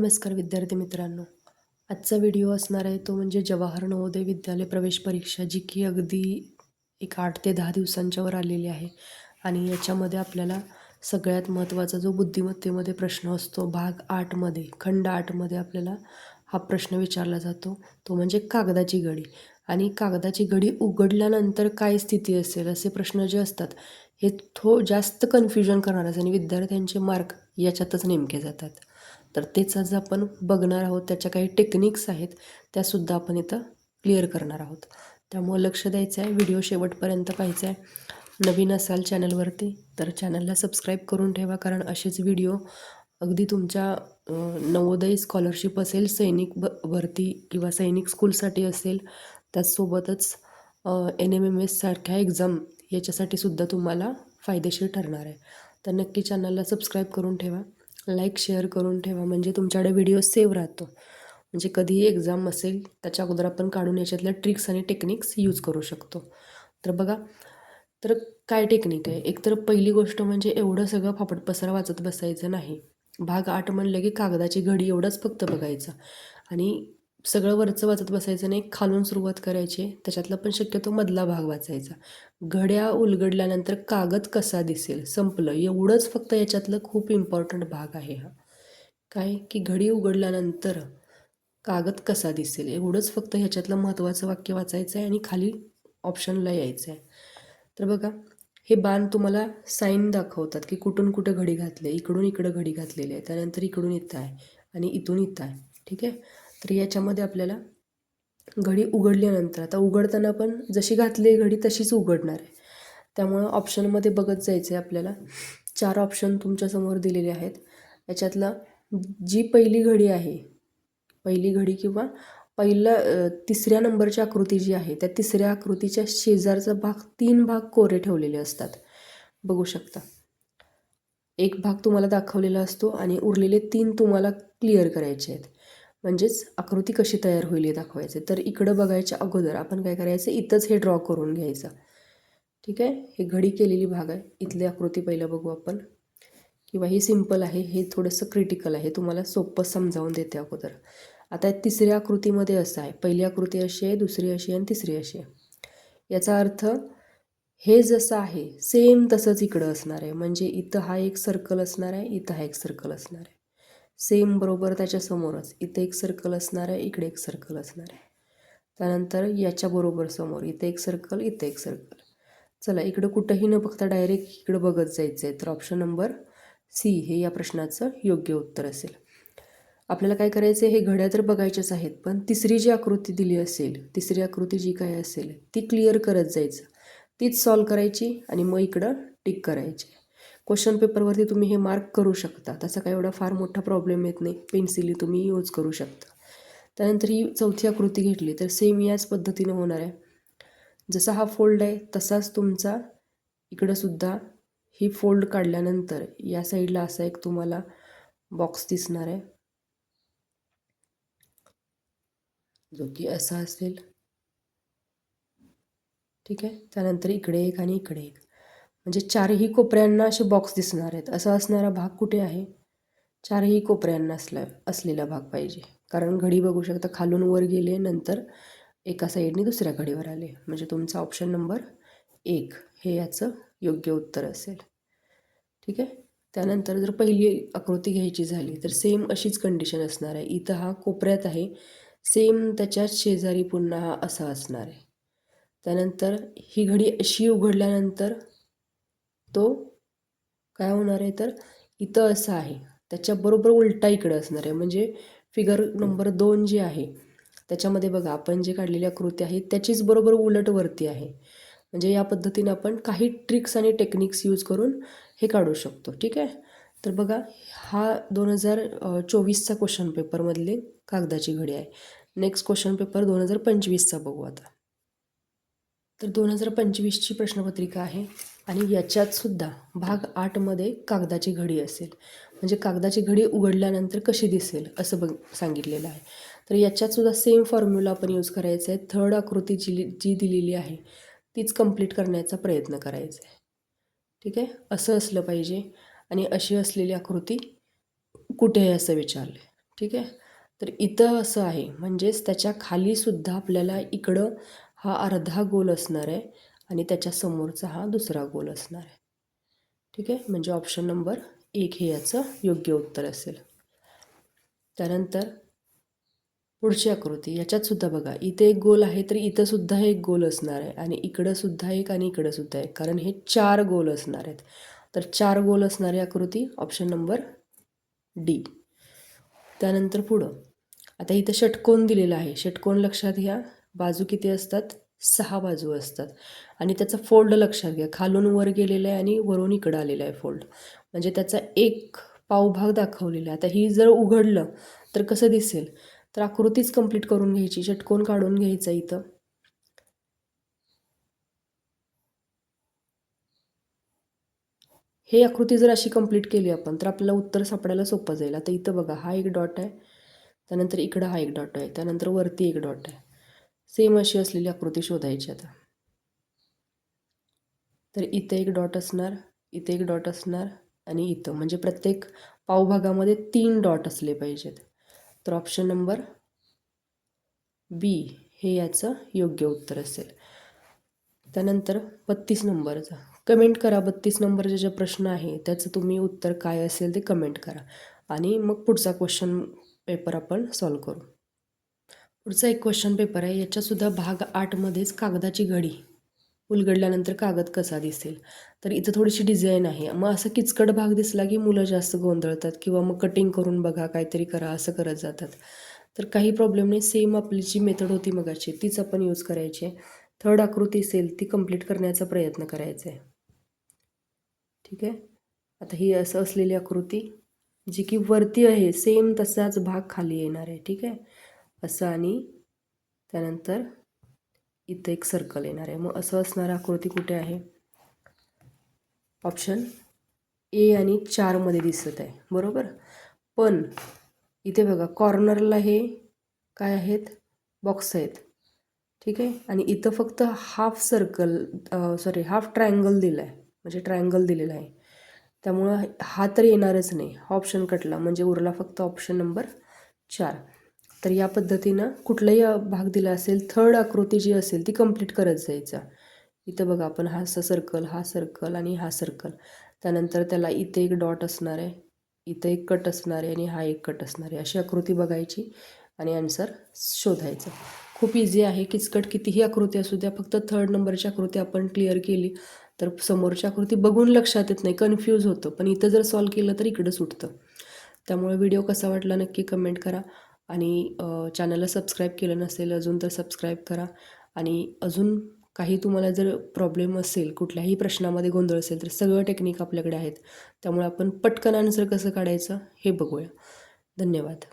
नमस्कार विद्यार्थी मित्रांनो. आजचा व्हिडिओ असणार आहे तो म्हणजे जवाहर नवोदय विद्यालय प्रवेश परीक्षा जी की अगदी एक आठ ते दहा दिवसांच्यावर आलेली आहे. आणि याच्यामध्ये आपल्याला सगळ्यात महत्त्वाचा जो बुद्धिमत्तेमध्ये प्रश्न असतो भाग आठमध्ये खंड आठमध्ये आपल्याला हा प्रश्न विचारला जातो. तो म्हणजे कागदाची घडी. आणि कागदाची घडी उघडल्यानंतर काय स्थिती असेल असे प्रश्न जे असतात हे थो जास्त कन्फ्युजन करणार आणि विद्यार्थ्यांचे मार्क याच्यातच नेमके जातात. तर तेच आज आपण बघणार आहोत. त्याच्या काही टेक्निक्स आहेत त्यासुद्धा आपण इथं क्लिअर करणार आहोत. त्यामुळं लक्ष द्यायचं आहे व्हिडिओ शेवटपर्यंत पाहायचा आहे नवीन असाल चॅनलवरती तर चॅनलला सबस्क्राईब करून ठेवा. कारण असेच व्हिडिओ अगदी तुमच्या नवोदय स्कॉलरशिप असेल सैनिक भ भरती किंवा सैनिक स्कूलसाठी असेल त्याचसोबतच एन एम एम एससारख्या एक्झाम याच्यासाठी सुद्धा तुम्हाला फायदेशीर ठरणार आहे. तर नक्की चॅनलला सबस्क्राईब करून ठेवा. लाईक शेअर करून ठेवा. म्हणजे तुमच्याकडे व्हिडिओ सेव्ह राहतो. म्हणजे कधीही एक्झाम असेल त्याच्या अगोदर आपण काढून याच्यातल्या ट्रिक्स आणि टेक्निक्स यूज करू शकतो. तर बघा तर काय टेक्निक आहे? एकतर पहिली गोष्ट म्हणजे एवढं सगळं फापट पसरा वाचत बसायचं नाही. भाग आठ म्हणलं की कागदाची घडी एवढंच फक्त बघायचं. आणि सगळं वरचं वाचत बसायचं नाही खालून सुरुवात करायची. त्याच्यातला पण शक्यतो मधला भाग वाचायचा. घड्या उलगडल्यानंतर कागद कसा दिसेल? संपलं. एवढंच फक्त याच्यातलं खूप इम्पॉर्टंट भाग आहे हा. काय? की घडी उघडल्यानंतर कागद कसा दिसेल? एवढंच फक्त ह्याच्यातलं महत्त्वाचं वाक्य वाचायचं आहे आणि खाली ऑप्शनला यायचं आहे तर बघा हे बाण तुम्हाला साईन दाखवतात की कुठून कुठं घडी घातली इकडून इकडं घडी घातलेली आहे. त्यानंतर इकडून इथं आहे आणि इथून इथं आहे. ठीक आहे? तर याच्यामध्ये आपल्याला घडी उघडल्यानंतर आता उघडताना पण जशी घातली घडी तशीच उघडणार आहे. त्यामुळं ऑप्शनमध्ये बघत जायचं आहे आपल्याला. चार ऑप्शन तुमच्यासमोर दिलेले आहेत. याच्यातला जी पहिली घडी आहे पहिली घडी किंवा पहिला तिसऱ्या नंबरची आकृती जी आहे त्या तिसऱ्या आकृतीच्या शेजारचा भाग तीन भाग कोरे ठेवलेले असतात. बघू शकता. एक भाग तुम्हाला दाखवलेला असतो आणि उरलेले तीन तुम्हाला क्लिअर करायचे आहेत. म्हणजेच आकृती कशी तयार होईल हे दाखवायचे. तर इकडं बघायच्या अगोदर आपण काय करायचं इथंच हे ड्रॉ करून घ्यायचं. ठीक आहे? हे घडी केलेली भाग आहे. इथली आकृती पहिलं बघू आपण. किंवा हे सिंपल आहे हे थोडंसं क्रिटिकल आहे. तुम्हाला सोपं समजावून देते अगोदर. आता तिसऱ्या आकृतीमध्ये असं आहे. पहिली आकृती अशी आहे दुसरी अशी आहे आणि तिसरी अशी आहे. याचा अर्थ हे जसं आहे सेम तसंच इकडं असणार आहे. म्हणजे इथं हा एक सर्कल असणार आहे इथं हा एक सर्कल असणार आहे. सेम बरोबर त्याच्यासमोरच इथं इथे एक सर्कल असणार आहे इकडे एक सर्कल असणार आहे. त्यानंतर याच्याबरोबर समोर इथे एक सर्कल इथे एक सर्कल चला इकडं कुठंही न बघता डायरेक्ट इकडं बघत जायचं आहे तर ऑप्शन नंबर सी हे या प्रश्नाचं योग्य उत्तर असेल. आपल्याला काय करायचं आहे हे घड्या तर बघायच्याच आहेत पण तिसरी जी आकृती दिली असेल तिसरी आकृती जी काय असेल ती क्लिअर करत जायचं. तीच सॉल्व करायची आणि मग इकडं टिक करायची. क्वेश्चन पेपरवरती तुम्ही हे मार्क करू शकता. तसा काय एवढा फार मोठा प्रॉब्लेम येत नाही. पेन्सिली तुम्ही यूज करू शकता. त्यानंतर ही चौथी आकृती घेतली. तर सेम याच पद्धतीनं होणार आहे. जसा हा फोल्ड आहे तसाच तुमचा इकडंसुद्धा ही फोल्ड काढल्यानंतर या साईडला असा एक तुम्हाला बॉक्स दिसणार आहे. जो की असा असेल. ठीक आहे? त्यानंतर इकडे एक आणि इकडे एक. म्हणजे चारही कोपऱ्यांना असे बॉक्स दिसणार आहेत. असा असणारा भाग कुठे आहे? चारही कोपऱ्यांना असला असलेला भाग पाहिजे. कारण घडी बघू शकता खालून वर गेले नंतर एका साईडने दुसऱ्या घडीवर आले. म्हणजे तुमचा ऑप्शन नंबर एक. हे याचं योग्य उत्तर असेल. ठीक आहे? त्यानंतर जर पहिली आकृती घ्यायची झाली तर सेम अशीच कंडिशन असणार आहे. इथं हा कोपऱ्यात आहे. सेम त्याच्याच शेजारी पुन्हा हा असा असणार आहे. त्यानंतर ही घडी अशी उघडल्यानंतर तो काय होणार आहे तर इथं असं आहे. त्याच्याबरोबर उलटा इकडं असणार आहे. म्हणजे फिगर नंबर दोन जी आहे त्याच्यामध्ये बघा आपण जे काढलेली आकृती आहे त्याचीच बरोबर उलट वरती आहे. म्हणजे या पद्धतीने आपण काही ट्रिक्स आणि टेक्निक्स यूज करून हे काढू शकतो. ठीक आहे? तर बघा हा दोन हजार चोवीसचा क्वेश्चन पेपरमधले कागदाची घडी आहे. नेक्स्ट क्वेश्चन पेपर दोन हजार पंचवीसचा बघू आता. तर दोन हजार पंचवीसची प्रश्नपत्रिका आहे. आणि याच्यातसुद्धा भाग आठमध्ये कागदाची घडी असेल. म्हणजे कागदाची घडी उघडल्यानंतर कशी दिसेल असं बघ सांगितलेलं आहे. तर याच्यातसुद्धा सेम फॉर्म्युला आपण यूज करायचा आहे थर्ड आकृती जी जी दिलेली आहे तीच कंप्लीट करण्याचा प्रयत्न करायचा आहे ठीक आहे? असं असलं पाहिजे. आणि अशी असलेली आकृती कुठे आहे असं विचारले. ठीक आहे? तर इथं असं आहे. म्हणजेच त्याच्या खालीसुद्धा आपल्याला इकडं हा अर्धा गोल असणार आहे. आणि त्याच्या समोरचा हा दुसरा गोल असणार आहे. ठीक आहे? म्हणजे ऑप्शन नंबर एक हे याचं योग्य उत्तर असेल. त्यानंतर पुढची आकृती. याच्यातसुद्धा बघा इथे एक गोल आहे तर इथंसुद्धा एक गोल असणार आहे आणि इकडंसुद्धा एक आणि इकडंसुद्धा एक. कारण हे चार गोल असणार आहेत. तर चार गोल असणारी आकृती ऑप्शन नंबर डी त्यानंतर पुढं. आता इथं षटकोन दिलेलं आहे. षटकोन लक्षात घ्या. बाजू किती असतात? सहा बाजू असतात. आणि त्याचा फोल्ड लक्षात घ्या. खालून वर गेलेला आहे आणि वरून इकडं आलेला आहे फोल्ड म्हणजे त्याचा एक पावभाग दाखवलेला आहे. आता ही जर उघडलं तर कसं दिसेल? तर आकृतीच कंप्लीट करून घ्यायची. षटकोन काढून घ्यायचा इथं. हे आकृती जर अशी कंप्लीट केली आपण तर आपल्याला उत्तर सापडायला सोपं जाईल. आता इथं बघा हा एक डॉट आहे. त्यानंतर इकडं हा एक डॉट आहे. त्यानंतर वरती एक डॉट आहे. सेम अशी असलेली आकृती शोधायची आता. तर इथं एक डॉट असणार इथे एक डॉट असणार आणि इथं. म्हणजे प्रत्येक पावभागामध्ये तीन डॉट असले पाहिजेत. तर ऑप्शन नंबर बी हे याचं योग्य उत्तर असेल. त्यानंतर बत्तीस नंबरचा. कमेंट करा बत्तीस नंबरचे जे प्रश्न आहे त्याचं तुम्ही उत्तर काय असेल ते कमेंट करा. आणि मग पुढचा क्वेश्चन पेपर आपण सॉल्व करू. पुढचा एक क्वेश्चन पेपर आहे. याच्यासुद्धा भाग आठमध्येच कागदाची घडी. उलगडल्यानंतर कागद कसा दिसेल? तर इथं थोडीशी डिझाईन आहे. मग असं किचकट भाग दिसला की मुलं जास्त गोंधळतात किंवा मग कटिंग करून बघा काहीतरी करा असं करत जातात. तर काही प्रॉब्लेम नाही. सेम आपली जी मेथड होती मगाची तीच आपण यूज करायची आहे. थर्ड आकृती असेल ती कंप्लीट करण्याचा प्रयत्न करायचा आहे. ठीक आहे? आता ही असं असलेली आकृती जी की वरती आहे सेम तसाच भाग खाली येणार आहे. ठीक आहे? असं आणि त्यानंतर इथं एक सर्कल येणार आहे. मग असं असणारा आकृती कुठे आहे? ऑप्शन ए आणि चारमध्ये दिसत आहे. बरोबर? पण इथे बघा कॉर्नरला हे काय आहेत? बॉक्स आहेत. ठीक आहे? आणि इथं फक्त half circle sorry half triangle दिलं आहे म्हणजे ट्रायंगल दिलेला आहे. त्यामुळं हा तर येणारच नाही. हा ऑप्शन कटला. म्हणजे उरला फक्त ऑप्शन नंबर चार. तर या पद्धतीनं कुठलाही भाग दिला असेल थर्ड आकृती जी असेल ती कंप्लीट करत जायचा. इथं बघा आपण हा सर्कल हा सर्कल आणि हा सर्कल त्यानंतर त्याला इथे एक डॉट असणार आहे इथं एक कट असणार आहे आणि हा एक कट असणार आहे. अशी आकृती बघायची आणि आन्सर शोधायचं. खूप इझी आहे किचकट कितीही आकृती असू द्या फक्त थर्ड नंबरची आकृती आपण क्लिअर केली तर समोरची आकृती बघून लक्षात येत नाही कन्फ्यूज होतं. पण इथं जर सॉल्व केलं तर इकडं सुटतं. त्यामुळे व्हिडिओ कसा वाटला नक्की कमेंट करा. आणि चॅनलला सबस्क्राईब केलं नसेल अजून तर सबस्क्राईब करा. आणि अजून काही तुम्हाला जर प्रॉब्लेम असेल कुठल्याही प्रश्नामध्ये गोंधळ असेल तर सगळं टेक्निक आपल्याकडे आहेत. त्यामुळे आपण पटकन आन्सर कसं काढायचं हे बघूया. धन्यवाद.